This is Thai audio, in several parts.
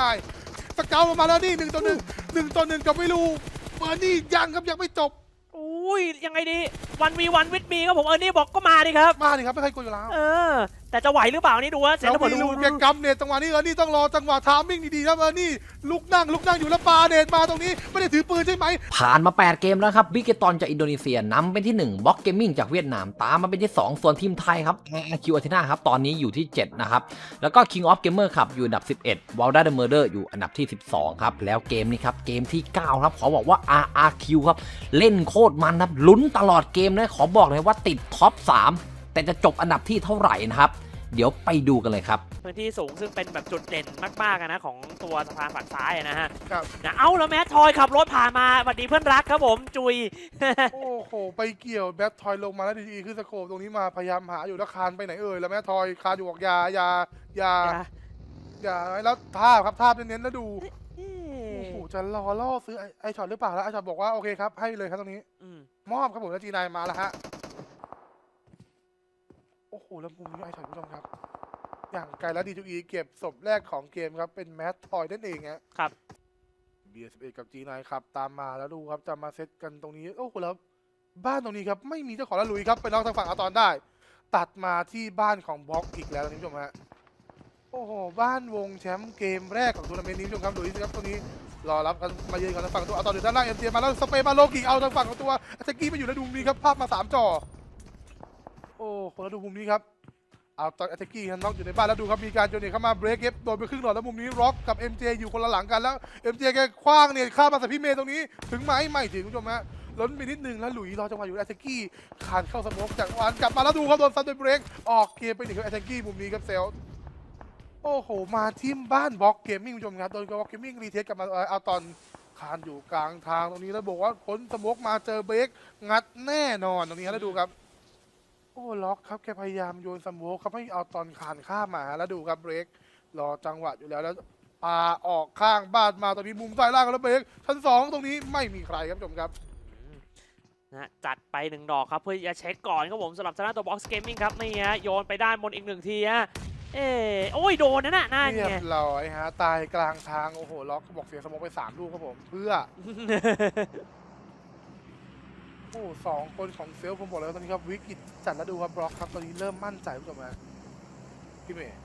นายสเกลมาแล้วนี่หนึ่งต่อหนึ่งหนึ่งต่อหนึ่งกับไม่รู้เบอร์นี่ยังครับยังไม่จบอุ้ยยังไงดีวันวีวันวิดมีครับผมเออนี่บอกก็มาดิครับมาดิครับไม่ใครกลัวอยู่แล้ว เออแต่จะไหวหรือเปล่านี่ดูว่าเสร็จแล้วแล้วหมดมีดูลูกแกกำเนตจังหวะนี้เออนี่ต้องรอจังหวะทามมิ่งดีๆครับเออนี่ลุกนั่งลุกนั่งอยู่แล้วปาเนตมาตรงนี้ไม่ได้ถือปืนใช่ไหม ผ่านมา 8 เกมแล้วครับบิกเกตอนจากอินโดนีเซียนำเป็นที่1บล็อกเกมมิ่งจากเวียดนามตามมาเป็นที่ 2 ส่วนทีมไทยครับ RQ a t h e n a ครับตอนนี้อยู่ที่ 7 นะครับ แล้วก็ King of Gamer ครับอยู่อันดับ 11 w a l d a the Murder อยู่อันดับที่ 12 ครับ แล้วเกมนี้ครับเกมที่ 9 ครับขอบอกว่า RRQ ครับเล่นโคตรมันครับลุ้นตลอดเกมเลยขอบอกเลยว่าติดท็อป3 แต่จะจบอันดับที่เท่าไหร่นะครับ เดี๋ยวไปดูกันเลยครับ พื้นที่สูงซึ่งเป็นแบบจุดเด่นมากๆอะนะของตัวสะพานฝั่งซ้ายอะนะฮะครับ นะเอาแล้วแมททอยขับรถผ่านมาสวัสดีเพื่อนรักครับผมจุย โอ้โห ไปเกี่ยวแบททอยลงมาแล้วดีๆขึ้นสโคปตรงนี้มาพยายามหาอยู่แล้วคานไปไหนเอ่ยแล้วแม่ทอยคานอยู่บอกอยาอยาอยาอยาแล้วภาพครับภาพเน้นๆแล้วดูเอ๊โอ้ะโหจะรอล่อซื้อไอไอช็อตหรือเปล่าแล้วไอช็อตบอกว่าโอเคครับให้เลยครับตรงนี้อืมมอบครับผมแล้วจีนายมาแล้วฮะโอ้โห แล้วมุมนี้ไอช็อตคุณผู้ชมครับ อย่างไกลแล้วดีจูอีเก็บศพแรกของเกมครับ เป็นแมททอยนั่นเองฮะครับเบียร์สิบเอ็ดกับจีนายครับ ตามมาแล้วดูครับจะมาเซตกันตรงนี้ โอ้โห แล้วบ้านตรงนี้ครับไม่มีเจ้าของแล้วลุยครับไปน้องทางฝั่งอาตอนได้ ตัดมาที่บ้านของบล็อกอีกแล้วท่านผู้ชมฮะโอ้โห บ้านวงแชมป์เกมแรกของทัวร์นาเมนต์นี้ผู้ชมครับลุยครับตรงนี้รอรับกันมาเยือนกันทางฝั่งตัวอาตอนอยู่ด้านล่างเอ็มเมาแล้วสเปย์มาโลกิเอาทางฝั่งของตัวอาซากิมาอยู่แล้วดูมุมนี้ครับภาพมาสามจอ โอ้โหแล้วดูมุมนี้ครับเอาตอนอาซากิฮันน็อกอยู่ในบ้านแล้วดูครับมีการโยนเนตเข้ามาเบรกเก็บโดนไปครึ่งหลอดแล้วมุมนี้ร็อกกับ MJ อยู่คนละหลังกันแล้ว MJ แกคว้างเนี่ยข้ามมาใส่พี่เมย์ตรงนี้ถึงไหมไม่ถึงคุณผู้ชมฮะล้นไปนิดนึงแล้วหลุยรอจังหวะอยู่แอตกี้คานเข้าสโมกจากวานกลับมาแล้วดูครับโดนซัดด้วยเบรกออกเกมไปหนึ่งครับแอตกี้มุมนี้ครับเซลโอ้โหมาทีมบ้านบล็อกเกมมิ่งคุณผู้ชมครับโดนบล็อกเกมมิ่งรีเทสกลับมาเอาตอนคานอยู่กลางทางตรงนี้แล้วบอกว่าพ้นสโมกมาเจอเบรกงัดแน่นอนตรงนี้แล้วดูครับ อ้ล็อกครับแกพยายามโยนสโมกครับให้เอาตอนคานข้ามมาแล้วดูครับเบรกรอจังหวะอยู่แล้วแล้วปาออกข้างบ้านมาตรงนี้มุมซ้ายล่างแล้วเบรกชั้นสองตรงนี้ไม่มีใครครับคุณผู้ชมครับอืมนะจัดไปหนึ่งดอกครับเพื่อจะเช็คก่อนครับผมสำหรับทางด้านตัวบ็อกซ์เกมมิ่งครับนี่ฮะโยนไปด้านบนอีกหนึ่งทีฮะเอ้โอ้ยโดนนะน่ะนั่นเรียไงบร้อยฮะตายกลางทางโอ้โหล็อกบอกเสียสมองไปสามลูกครับผมเพื่อ โอ้สองคนของเซลลผมบอกเลยว่าตอนนี้ครับวิกฤตจัดแล้วดูครับบล็อกครับตอนนี้เริ่มมั่นใจคุณผู้ชมฮะพี่เมย์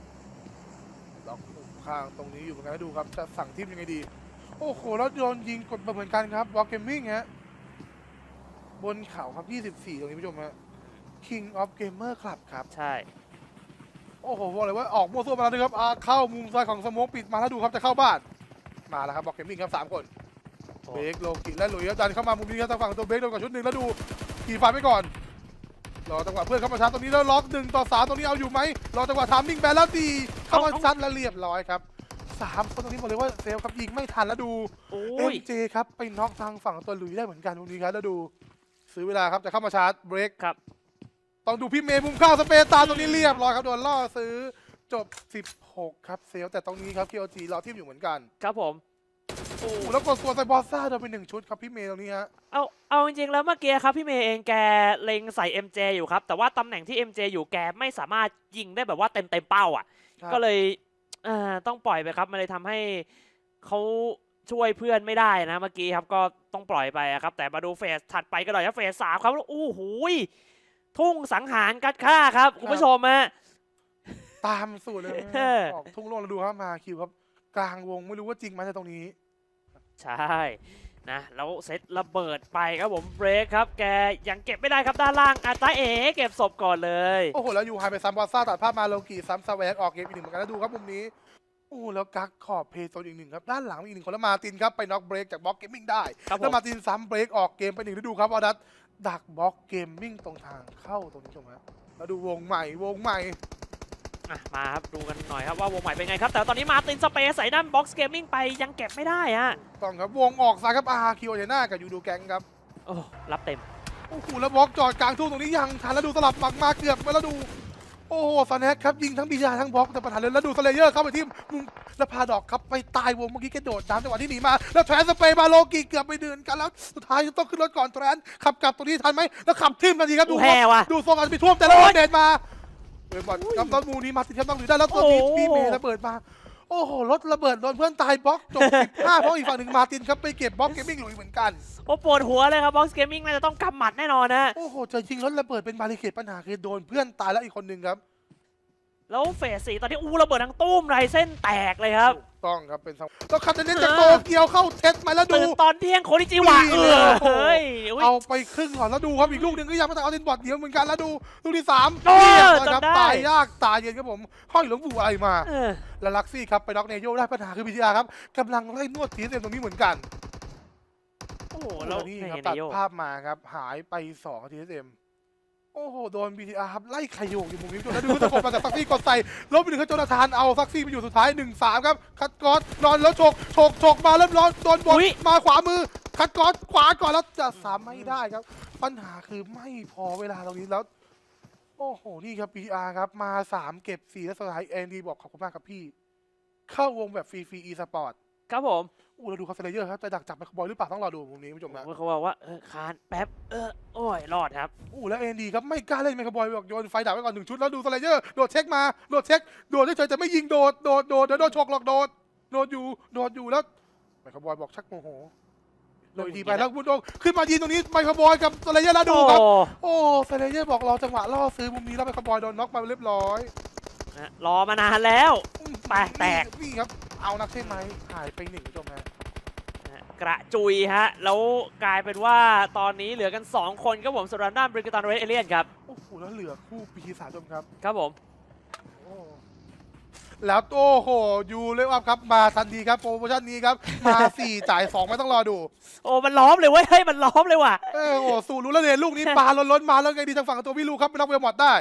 ล็อกมุมข้างตรงนี้อยู่เหมือนกันแล้วดูครับจะสั่งทีมยังไงดี โอ้โหแล้วโดนยิงกดมาเหมือนกันครับบล็อกเกมมิ่งฮะบนเขาครับ 24 ตรงนี้ผู้ชมฮะ King of Gamer Club ครับใช่ โอ้โหบอกเลยว่าออกมั่วซั่วมาแล้วนะครับอ่าเข้ามุมซ้ายของสโมองปิดมาแล้วดูครับจะเข้าบ้านมาแล้วครับบอกเกมมิ่งครับสามคนโอ้ เบรกโลกิและหลุยส์ครับดันเข้ามามุมนี้ครับทางฝั่งตัวเบรกโดนก่อนชุดหนึ่งแล้วดูขี่ฟันไปก่อนรอจังหวะเพื่อนเข้ามาชาร์จตรงนี้แล้วล็อกหนึ่งต่อสามตรงนี้เอาอยู่ไหมรอจังหวะทามมิ่งแบนแล้วดีเข้ามาชาร์จแล้วเรียบร้อยครับสามคนตรงนี้บอกเลยว่าเซลลครับยิงไม่ทันแล้วดูโอ้เอ็ยมเจครับไปน็อกทางฝั่งตัวหลุยส์ได้เหมือนกันตรงนี้ครับแล้วดูซื้อเวลาครับจะเข้ามาชาร์จเบรกครับต้องดูพี่เมย์มุมข้าวสเปซตามตรงนี้เรียบร้อยครับโดนล่อซื้อจบ 16 ครับเซลลแต่ตรงนี้ครับ KOG รอทีมอยู่เหมือนกัน ครับผม โอ้โหแล้วกดตัวไซบอสซ่าโดนไปหนึ่งชุดครับพี่เมย์ตรงนี้ฮะ เอา เอาจริงๆแล้วเมื่อกี้ครับพี่เมย์เองแกเล็งใส่ MJ อยู่ครับ แต่ว่าตำแหน่งที่ MJ อยู่แกไม่สามารถยิงได้แบบว่าเต็มเต็มๆเป้าอะ ครับ ก็เลยเอ่อต้องปล่อยไปครับ มันเลยทำให้เขาช่วยเพื่อนไม่ได้นะเมื่อกี้ครับก็ต้องปล่อยไปอะครับ แต่มาดูเฟสถัดไปกันหน่อยครับเฟสสามครับแล้วโอ้โหยทุ่งสังหารกัดฆ่าครับคุณผู้ชมฮะ ตามสูตรเลยเออ ออกทุ่งโลกแล้วดูครับมาคิวครับ กลางวงไม่รู้ว่าจริงไหมแต่ตรงนี้ ใช่นะแล้วเซตระเบิดไปครับผมเบรกครับ แกยังเก็บไม่ได้ครับด้านล่างอาตาเอ๋เก็บศพก่อนเลย โอ้โห แล้วอยู่ไฮไปซ้ำบอสซ่าตัดภาพมาโลกีซ้ำสแวกออกเกมอีกหนึ่งเหมือนกันแล้วดูครับมุมนี้โอ้โหแล้วกักขอบเพย์โซนอีกหนึ่งครับ ด้านหลังมีอีกหนึ่งคนแล้วมาตินครับ ไปน็อกเบรกจากบล็อกเกมมิ่งได้ครับผแล้วมมาตินซ้ำเบรกออกเกมไปหนึ่งแล้วดูครับออดัตดักบล็อกเกมมิ่งตรงทางเข้าตรงนี้ชมฮะแล้วดูวงใหม่วงใหม่ อะมาครับดูกันหน่อยครับว่าวงใหม่เป็นไงครับ แต่ตอนนี้มาตินสเปซใส่ด้านบ็อกซ์เกมมิ่งไปยังเก็บไม่ได้ฮะต้องครับวงออกซ้ายครับอาร์คิวเจน่ากับยูดูแกงครับโอ้รับเต็มโอ้โหแล้วบล็อกจอดกลางทุ่งตรงนี้ยังทันแล้วดูสลับหมักมาเกือบไปแล้วดู โอ้โหสแน็คครับยิงทั้งบียาทั้งบล็อกแต่ปัญหาเลยแล้วดูสเลเยอร์เข้าไปที่มุมแล้วพาดอกครับไปตายวงเมื่อกี้แกโดดน้ำจังหวะที่หนีมาแล้วแทรนสเปย์มาโลกีเกือบไปเดินกันแล้วสุดท้ายต้องขึ้นรถก่อนแทรนขับกลับตรงนี้ทันไหมแล้วขับทิ่มทันทีครับดูดูแพ้ว่ะดูทรงอาจจะไปท่วมแต่แล้วเดนมา เปิดบอลกับต้นมูนี้มาติดแชมป์ต้องถือได้แล้วตัวนี้โอ้โหพี่เมย์ระเบิดมาโโอ้โหรถระเบิดโดนเพื่อนตายบล็อกจบ15เพราะอีกฝั่งหนึ่งมาร์ตินครับไปเก็บบล็อกเกมมิ่งหลุยเหมือนกันโอ้ปวดหัวเลยครับบ็อกซ์เกมมิ่งน่าจะต้องกำหมัดแน่นอนนะโอ้โหจะยิงรถระเบิดเป็นบาริเคดปัญหาคือโดนเพื่อนตายแล้วอีกคนหนึ่งครับ แล้วเฟสสี่ตอนนี้อู้ระเบิดทั้งตุ้มไรเส้นแตกเลยครับ ถูกต้องครับเป็นสังแล้วคาตาเน้นจากโตเกียวเข้าเทสมาแล้วดู ตื่นตอนเที่ยงโคนิจิวะดีเอเลยอโอ้โหเฮ้ยอุ๊ย เอาไปครึ่งก่อนแล้วดูครับอีกลูกหนึ่งก็ยังไม่แต่เอาเทนบอร์ดเดียวเหมือนกันแล้วดูลูกที่สามโอ้เรียบร้อยครับจำได้ ตายยากตายเย็นครับผมห้อยหลวงปู่อะไรมา เออแล้วลักซี่ครับไปน็อกเนโยได้ปัญหาคือพีทีอาร์ครับกำลังไล่นวดทีเอ็มตรงนี้เหมือนกันโอ้โหโอ้แล้วนี่นี่ครับนตัดโยภาพมาครับหายไป2ทีเอ็ม โอ้โห โดน BTR ครับ ไล่ไขโยกอยู่มุมนี้จนแล้วดูตะกบมาจากซักซี่กดใส่ลบไปถึงเขาโจนาธานเอาซักซี่ไปอยู่สุดท้าย 1-3 ครับ คัดกอสนอนแล้วฉกฉกฉกมาเริ่มร้อนโดนบอลอุ๊ยมาขวามือ คัดกอสขวาก่อนแล้วจะสามไม่ได้ครับ ปัญหาคือไม่พอเวลาตรงนี้แล้ว โอ้โห นี่ครับ BTR ครับ มา 3 เก็บ4แล้วสุดท้ายเอ็นดีบอกขอบคุณมากครับพี่ เข้าวงแบบฟรีฟรีอีสปอร์ตครับผม อู้เราดูคาสเลเยอร์ครับจะดักจับไมค์บอยหรือเปล่าต้องรอดูมุมนี้คุณผู้ชมนะเขาบอกว่าเออคานแป๊บเออโอ้ยรอดครับอู้แล้วเอ็นดีครับไม่กล้าเล่นไมค์บอยบอกโยนไฟดับไว้ก่อนหนึ่งชุดแล้วดูสไลเดอร์โดดเช็คมาโดดเช็คโดดเฉยๆจะไม่ยิงโดดโดดโดดเดี๋ยวโดนฉกหรอกโดดโดดอยู่โดดอยู่แล้วไมค์บอยบอกชักโมโหโดยทีไปแล้วคุณโดขึ้นมายิงตรงนี้ไมค์บอยกับสไลเดอร์แล้วดูครับโอ้โอ้สไลเดอร์บอกรอจังหวะล่อซื้อมุมนี้แล้วไมค์บอยโดนน็อกมาเรียบร้อยนะรอมานานแล้วไปแตกนี่ครับ เอานักใช่ไหมหายไปหนึ่งคุณผู้ชมฮะนะกระจุยฮะ แล้วกลายเป็นว่าตอนนี้เหลือกัน 2 คนครับผมสำหรับด้านบริกตันเรดเอเลียนครับ โอ้โหแล้วเหลือคู่ปีศาจชมครับ ครับผมโอ้แล้วโอ้โหยูเลอัพครับมาทันทีครับโปรโมชั่นนี้ครับ มา4จ่าย2ไม่ต้องรอดู โอ้ มันล้อมเลยเว้ยเฮ้ยมันล้อมเลยว่ะ เออโอ้โหสู่รู้แล้วเนี่ยลูกนี้ปาล้นๆมาแล้วไงดีทางฝั่งตัวพี่ลูกครับไปน็อกเวลหมดได้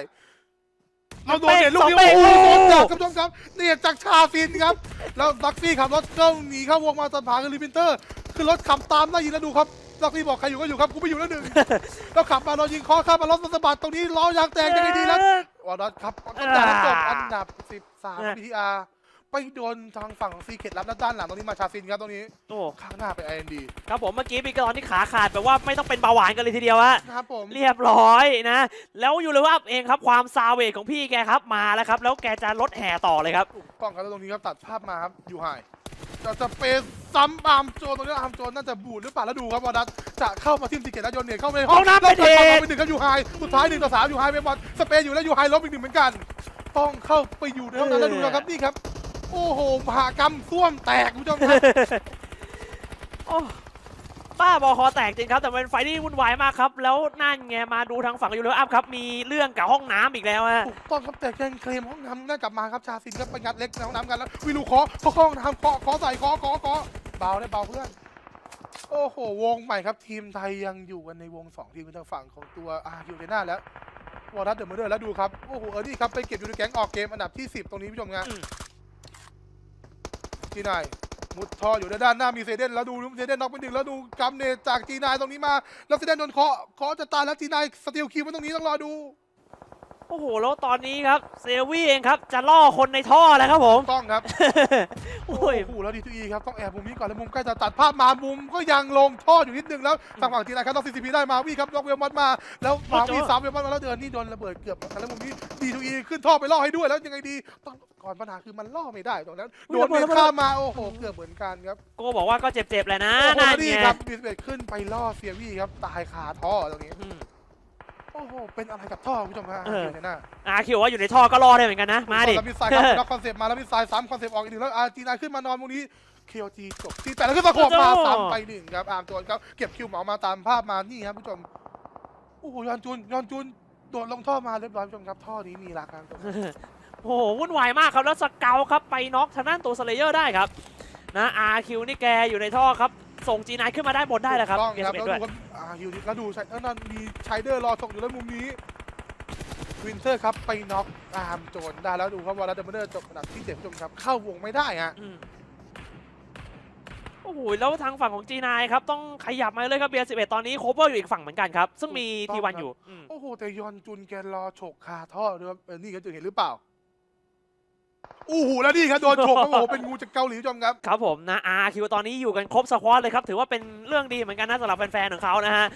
เราโดนเนี่ยลูกนี้สองเป๊โอ้กโหโอ้โดนจากคุณผู้ชมครับเนี่ยจากชาฟินครับแล้วดักซี่ขับรถเข้าหนีเข้าวงมาตอนผาคือลิมินเตอร์คือรถขับตามไล่ยิงแล้วดูครับดักซี่บอกใครอยู่ก็อยู่ครับกูไม่อยู่แล้วหนึ่งแล้วขับมาเรายิงเคอข้ามมารถสะบัดตรงนี้ล้อยางแตกยังไงดีแล้ววอร์ดอทครับต้องการจบอันดับ 13 PTR ไปโดนทางฝั่งของซีเคทรับด้านหลังตรงนี้มาชาซินครับตรงนี้โอ้ข้างหน้าไป IND ครับผมเมื่อกี้บริกตันที่ขาขาดแบบว่าไม่ต้องเป็นเบาหวานกันเลยทีเดียวฮะครับผมเรียบร้อยนะ แล้วอยู่เลยว่าเองครับความซาเวทของพี่แกครับมาแล้วครับ แล้วแกจะลดแห่ต่อเลยครับถูกต้องครับแล้วตรงนี้ครับตัดภาพมาครับอยู่ไฮจะจะเปย์ซ้ำอาร์มโจนตรงนี้อาร์มโจนน่าจะบูดหรือเปล่าแล้วดูครับวอร์ดัสจะเข้ามาทิมซีเคทแล้วโยนเนี่ยเข้าไปในห้องน้ำแล้วไปเทตัดมาไปหนึ่งครับอยู่ไฮสุดท้ายหนึ่งต่อสามอยู่ไฮไปบอลสเปย์อยู่แล้วอยู่ไฮลบอีกหนึ่งเหมือนกัน ต้องเข้าไปอยู่ในห้องนั้นแล้วดูนะครับนี่ครับ โอ้โหมหากรรมส้วมแตกคุณผู้ชมครับ โอ้บ้าบอคอแตกจริงครับ แต่เป็นไฟที่วุ่นวายมากครับ แล้วนั่นไงมาดูทางฝั่งยูโรอัพครับ มีเรื่องกับห้องน้ำอีกแล้วฮะ ถูกต้องครับแต่แกงเคลมห้องน้ำน่ากลับมาครับชาซินครับไปงัดเล็กในห้องน้ำกันแล้ววิลูเคาะเคาะห้องน้ำเคาะเคาะใส่เคาะเคาะเคาะเบาได้เบาเพื่อน โอ้โห วงใหม่ครับทีมไทยยังอยู่กันในวง2ทีมทางฝั่งของตัวอาร์คิวเทน่าแล้ววอร์ดัสเดอะมอร์เดอร์แล้วดูครับ โอ้โหเออนี่ครับไปเก็บยูนิแก๊งออกเกมอันดับที่ 10 ตรงนี้ผู้ชมครับอืม จีนายมุดท่ออยู่ในด้านหน้ามีเซเดนแล้วดูเซเดนน็อกไปหนึ่งแล้วดูกัมเนตจากจีนายตรงนี้มา แล้วเซเดนโดนเคาะเคาะจะตายแล้วจีนายสติลคิวไว้ตรงนี้ต้องรอดู อ้โหแล้วตอนนี้ครับเซวี่เองครับจะล่อคนในท่อแล้วครับผมต้องครับ โอ้ยโอ้โหแล้วดีทูอีครับต้องแอบมุมนี้ก่อนแล้วมุมใกล้จะตัดภาพมามุมก็ยังลงท่ออยู่นิดนึงแล้วทางฝั่งทีนะครับต้องซีซีพีได้มาวี่ครับล็อกเวลมอดมาแล้วมาวี่สามเวลมอดมาแล้วเดินนี่โดนระเบิดเกือบแล้วมุมนี้ดีทูอีขึ้นท่อไปล่อให้ด้วยแล้วยังไงดีต้องก่อนปัญหาคือมันล่อไม่ได้ตรงนั้นอุ๊โดยนเมระเบิดข้ามมาโอ้โหเกือบเหมือนกันครับ โกบอกว่าก็เจ็บๆแหละนะโอ้โหนั่นนี่ไงครับบีสเบขึ้นไปล่อเซียวี่ครับ ตายคาท่อตรงนี้ อืม โอ้โห เป็นอะไรกับท่อคุณผู้ชมฮะเออ ยู่ในหน้าอาคิวว่าอยู่ในท่อก็รอได้เหมือนกันนะ มาดิ แล้วมิสไซล์ครับล็อกคอนเซปต์มาแล้วมิสไซล์ซ้ำคอนเซปต์ออกอีกหนึ่งแล้วอาร์จีนาขึ้นมานอนตรงนี้เคโอทีจบที่แต่แล้วก็ตะขบมาโอ้โห ซ้ำไปหนึ่งครับอาร์มโจนครับเก็บคิวเหมามาตามภาพมานี่ครับผู้ชมโอ้โหยอนจุนยอนจุนโดดลงท่อมาเรียบร้อยผู้ชมครับท่อนี้มีราคาครับ โอ้โหวุ่นวายมากครับแล้วสเกลครับไปน็อกทางด้านตัวสเลเยอร์ได้ครับนะอาคิวนี่แกอยู่ในท่อครับ ส่งจีนายขึ้นมาได้บนได้แล้วครับต้องเบียครับร์แล้วด้วยดูครับอ่าฮิวดิแล้วดูใช่แล้วนั่นมีไชเดอร์รอส่งอยู่แล้วมุมนี้วินเทอร์ครับไปน็อกอาร์มโจนได้แล้วดูครับวอลเลนเดอร์จบอันดับที่เจ็ดผู้ชมครับ เข้าวงไม่ได้ฮะอืมโอ้โหแล้วทางฝั่งของจีนายครับ ต้องขยับมาเลยครับเบียร์11ตอนนี้โคเวอร์อยู่อีกฝั่งเหมือนกันครับ ซึ่งมีถูกต้องทีวันครับอยู่อืมโอ้โหแต่ยอนจุนแกรอฉกคาท่อด้วยครับเออนี่ก็จะเห็นหรือเปล่า โอ้โหแล้วนี่ครับโดนฉกครับโอ้โหเป็นงูจากเกาหลีผู้ชมครับ ครับผมนะอาคิวตอนนี้อยู่กันครบสควอตเลยครับถือว่าเป็นเรื่องดีเหมือนกันนะสำหรับแฟนๆของเขานะฮะ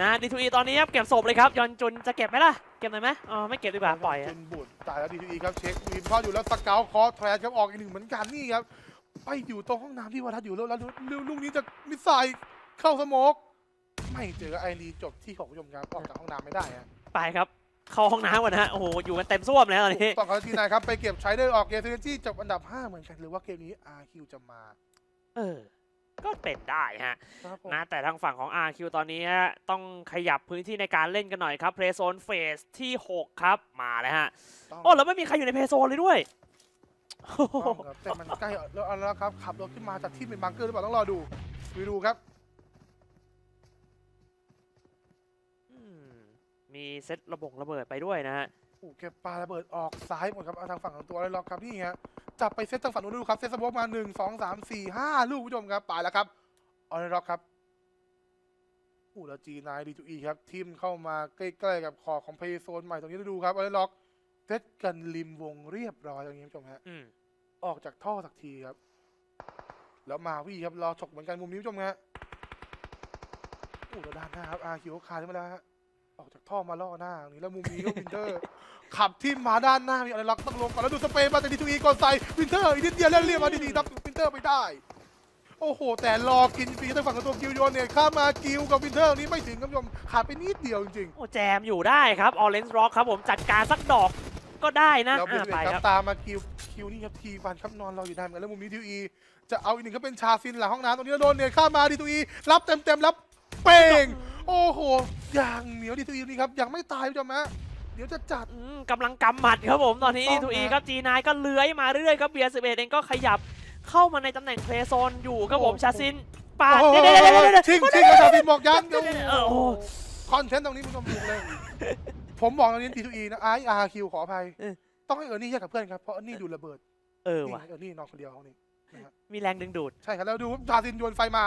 นะดีทูอีตอนนี้ครับเก็บศพเลยครับยอนจุนจะเก็บไหมล่ะเก็บหน่อยไหมอ๋อไม่เก็บดีกว่าปล่อยจุอะนบุตรตายแล้วดีทีครับเช็ควินพออยู่แล้วสเกลคอร์แทรชครับออกอีกหนึ่งเหมือนกันนี่ครับไปอยู่ตรงห้องน้ำที่วัดทัดอยู่แล้วแล้วลูกนี้จะมิสไซล์เข้าสโมกไม่เจอไอรีจบที่ของผู้ชมครับออกจากห้องน้ำไม่ได้ฮะไปครับ เข้าห้องน้ำก่อนนะฮะโอ้โหอยู่กันเต็มส้วมแล้วตอนนี้ต้องเขาทีนายครับ ไปเก็บใช้ได้ออกเกมเซนจี้จบอันดับ 5 เหมือนกัน หรือว่าเกมนี้ RQ จะมา เออ ก็เป็นได้ฮะครับผมนะแต่ทางฝั่งของ RQ ตอนนี้ฮะต้องขยับพื้นที่ในการเล่นกันหน่อยครับเพลโซนเฟสที่ 6 ครับมาเลยฮะต้องโอ้แล้วไม่มีใครอยู่ในเพลโซนเลยด้วยโอ้โหต้องครับแต่มันใกล้แล้วเอาแล้วครับขับรถขึ้นมาจากที่เป็นบังเกอร์หรือเปล่าต้องรอดูไปดูครับ อืม มีเซตระบงระเบิดไปด้วยนะฮะโอ้เก็บปลาระเบิดออกซ้ายหมดครับเอาทางฝั่งของตัวเลยล็อกครับนี่ฮะจับไปเซตทางฝั่งนู้นดูครับเซตสโมกมา1 2 3 4 5ลูกผู้ชมครับไปแล้วครับออเรล็อกครับโอ้แล้วจีนายดีทูอีครับทีมเข้ามาใกล้ๆกับขอบของเพย์โซนใหม่ตรงนี้ดูครับออเรล็อกเซตกันริมวงเรียบร้อยตรงนี้ผู้ชมฮะอืมออกจากท่อสักทีครับ แล้วมาวี่ครับรอฉกเหมือนกันมุมนี้ผู้ชมฮะโอ้แล้วด้านหน้าครับอาคิวคาขึ้นมาแล้วฮะ ออกจากท่อมาล่อหน้าตรงนี้แล้วมุมนี้ก็วินเทอร์ ขับที่มาด้านหน้ามีอะไรล็อกต้องลงก่อนแล้วดูสเปรย์มาจากดีทูอีก่อนใส่วินเทอร์อีกนิดเดียวแล้วเรียกมาดีๆรับวินเทอร์ไปได้ โอ้โห แต่รอกินฟรีทางฝั่งของตัวกิวโยนเนี่ยข้ามมากิวกับวินเทอร์ตรงนี้ไม่ถึงครับผู้ชมขาดไปนิดเดียวจริงโอ้แจมอยู่ได้ครับออเรนจ์ร็อกครับผมจัดการสักดอกก็ได้ๆนะแล้วเบียอะดไปคครัรับบตามมาคิวคิวนี่ครับทีฟันครับนอนรออยู่ได้เหมือนกันแล้วมุมนี้ทีอีจะเอาอีกหนึ่งก็เป็นชาซินหลังห้องน้ำตรงนี้แล้วโดนเนี่ยข้ามมาดีทูอีรับเต็มเต็มๆรับ เป้ง โอ้โหอย่างเหนียวดีทูอีนี่ครับยังไม่ตายผู้ชมฮะเดี๋ยวจะจัด อืมกำลังกำหมัดครับผมตอนนี้ถูดีกต้อง ทูอีครับครับจีนายก็เลื้อยมาเรื่อยๆครับเบียร์สิบเอ็ดเองก็ขยับเข้ามาในตำแหน่งเพลย์โซนอยู่ครับผมโอ้โหชาซินปาดโอ้โหเดี๋ยวเดี๋ยวเดี๋ยวเดี๋ยวชิงชิงกับชาซินบอกยันเดี๋ยวเดี๋ยวเออโอ้โห คอนเทนต์ตรงนี้ผู้ชมถูกเลย ผมบอกตรงนี้ดีทูอีนะไออาร์คิวขออภัย เออ ต้องให้เออร์นี่แยกกับเพื่อนครับเพราะเออร์นี่ดูระเบิดเออนี่ว่ะเออร์นี่นอนคนเดียวห้องนี้ มีแรงดึงดูด ใช่ครับแล้วดูชาซินโยนไฟมา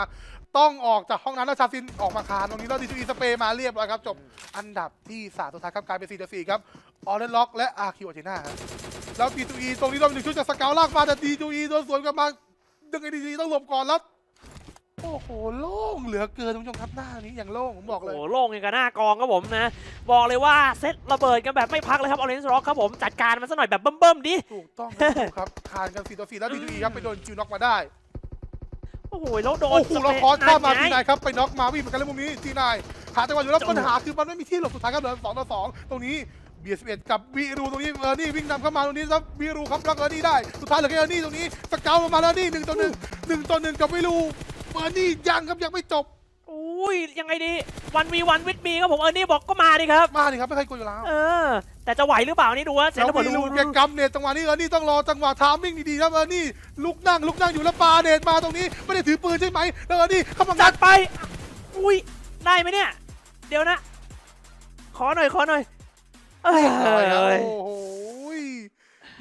ต้องออกจากห้องนั้นแล้วชาซินออกมาคานตรงนี้แล้วดีทูอีสเปรย์มาเรียบร้อยครับ จบอันดับที่สามสุดท้ายครับกลายเป็น4ต่อ4ครับออเรนล็อกและอาร์คิวอาเทนาครับแล้วดีทูอีตรงนี้เราเป็นหนึ่งชุดจากสเกลลากมาแต่ดีทูอีโดนสวนกลับมาดึงไอ้ดีทูอีต้องหลบก่อนแล้วโอ้โหโล่งเหลือเกินคุณผู้ชมครับหน้านี้อย่างโล่งผมบอกเลยโอ้โหโล่งอย่างกับหน้ากองครับผมนะ บอกเลยว่าเซตระเบิดกันแบบไม่พักเลยครับออเรนจ์ร็อกครับผมจัดการมันซะหน่อยแบบเบิ่มๆดิถูกต้องครับถูกครับคานกัน4ต่อ4แล้วดีทูอีครับไปโดนคิวน็อกมาได้โอ้โหแล้วโดนโอ้โหแล้วคอร์สข้ามมานั่ทีนไงนายครับไปน็อกมาวิ่งเหมือนกันแล้วมุมนี้ทีนายหาจังหวะอยู่แล้วโอ้โหปัญหาคือมันไม่มีที่หลบสุดท้ายครับเหลือสองต่อสองตรงนี้เบียร์สิบเอ็ดกับวีรูตรงนี้เออร์นี่วิ่งนำเข้ามาตรงนี้ครับวีรูครับล็อกเออร์นี่ได้สุดท้ายเหลือแค่เออร์นี่ตรงนี้สเกลมาแล้วนี่หนึ่งต่อหนึ่งหนึ่งต่อหนึ่งกับวีรู เออร์นี่ยังครับยังไม่จบ อุ้ยยังไงดีวันวีวันวิดมีครับผมเออนี่บอกก็มาดิครับ มาดิครับไม่เคยกลัวอยู่แล้วเออ แต่จะไหวหรือเปล่านี่ดูว่าเซตแล้วระเบิดวีดูรูแกกำเนตจังหวะนี้เออร์นี่ต้องรอจังหวะทามมิ่งดีๆครับเออร์นี่ลุกนั่งลุกนั่งอยู่แล้วปาเนตมาตรงนี้ไม่ได้ถือปืนใช่ไหมแล้วเออร์นี่เข้ามาจังัดดไป อุ้ยได้ไหมเนี่ย เดี๋ยวนะ ขอหน่อยขอหน่อย เอ้ยโอ้เอ้ยโห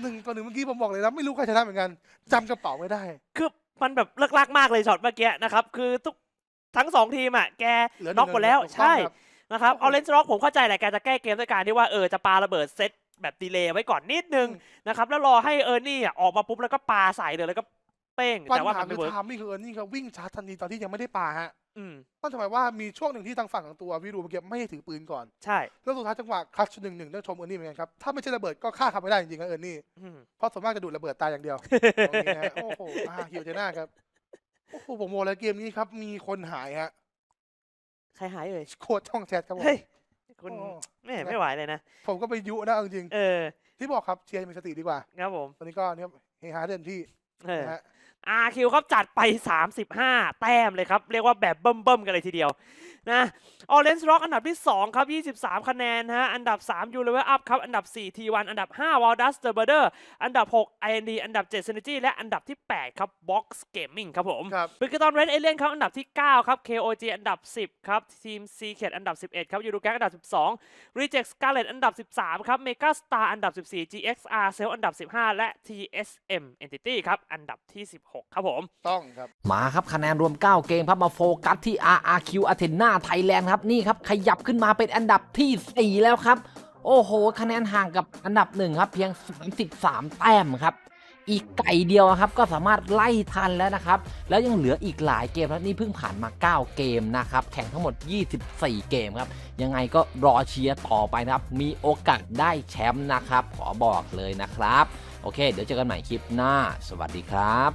หนึ่งต่อหนึ่งเมื่อกี้ผมบอกเลยนะไม่รู้ใครชนะเหมือนกันจำกระเป๋าไม่ได้ คือ มันแบบเลิกลากมากเลยช็อตเมื่อกี้นะครับ คือทุกทั้งสองทีมอะแกเหลือหน็นึ่อกงหมดแล้วถูกต้องใช่ครับนะครับโอ้โหเอาเลนส์ร็อกผมเข้าใจแหละแกจะแก้เกมด้วยการที่ว่าเออจะปาระเบิดเซตแบบดีเลย์ไว้ก่อนนิดนึงอืมนะครับแล้วรอให้เออร์นี่อะออกมาปุ๊บแล้วก็ปาใส่เลยแล้วก็เป้ง ปัญแต่ว่าหามันคืไม่อเวิร์กทามมิ่งคือเออร์นี่เขาวิ่งชาร์จทันทีตอนที่ยังไม่ได้ปาฮะอืมนั่นทำไมว่ามีช่วงหนึ่งที่ทางฝั่งของตัววิรูเมื่อกี้ไม่ได้ถือปืนก่อน ใช่แล้วสุดท้ายจังหวะคัชหนึ่งหนึ่งได้ชมเออร์นี่เหมือนกันครับ ถ้าไม่ใช่ระเบิดก็ฆ่าเขาไม่ได้จริงๆนะเออร์นี่ อืม เพราะส่วนมากจะดูดระเบิดตายอย่างเดียว ตรงนี้นะฮะโอ้โหอาฮิวเจน่าครับ โอ้โหผมโมแล้วเกมนี้ครับ มีคนหายฮะใครหายเอ่ยโคตรช่องแชทครับผมเฮ้ยคุณโอ้ไม่ไม่ไหวเลยนะ ผมก็ไปยุนะเอาจริงเออๆที่บอกครับเชียร์มีสติดีกว่า ครับผม ตอนนี้ก็เนี่ยเฮฮาเต็มที่เออนะฮะ อาคิวครับจัดไป 35 แต้มเลยครับ เรียกว่าแบบเบิ่มๆกันเลยทีเดียวนะออเรนจ์ร็อกอันดับที่ 2 ครับ 23 คะแนนฮะอันดับ 3ยูเลเวลอัพครับ อันดับ 4 T1 อันดับ 5 w a l d u s t e r b e r d e r อันดับ 6 IND อันดับ 7 Synergy และอันดับที่ 8 ครับ Box Gaming ครับผมครับบิกตอนเรดเอเลียนครับอันดับที่ 9 ครับ KOG อันดับ 10 ครับทีม c k e t อันดับ 11 ครับยู o แก n อันดับ 12 Reject Scarlet อันดับ 13 ครับ Mega Star อันดับ 14 GXR Cell อันดับ 15 และ TSM Entity ครับอันดับที่16ครับผม ต้องครับ มาครับคะแนนรวม 9 เกมครับมาโฟกัสที่ RRQ Athena Thailand ครับนี่ครับขยับขึ้นมาเป็นอันดับทีสี่4 แล้วครับ โอ้โห คะแนนห่างกับอันดับ1ครับ เพียง 33 แต้มครับอีกไก่เดียวครับก็สามารถไล่ทันแล้วนะครับ แล้วยังเหลืออีกหลายเกมแล้วนี่เพิ่งผ่านมา 9 เกมนะครับ แข่งทั้งหมด 24 เกมครับ ยังไงก็รอเชียร์ต่อไปนะครับ มีโอกาสได้แชมป์นะครับ ขอบอกเลยนะครับ โอเค เดี๋ยวเจอกันใหม่คลิปหน้า สวัสดีครับ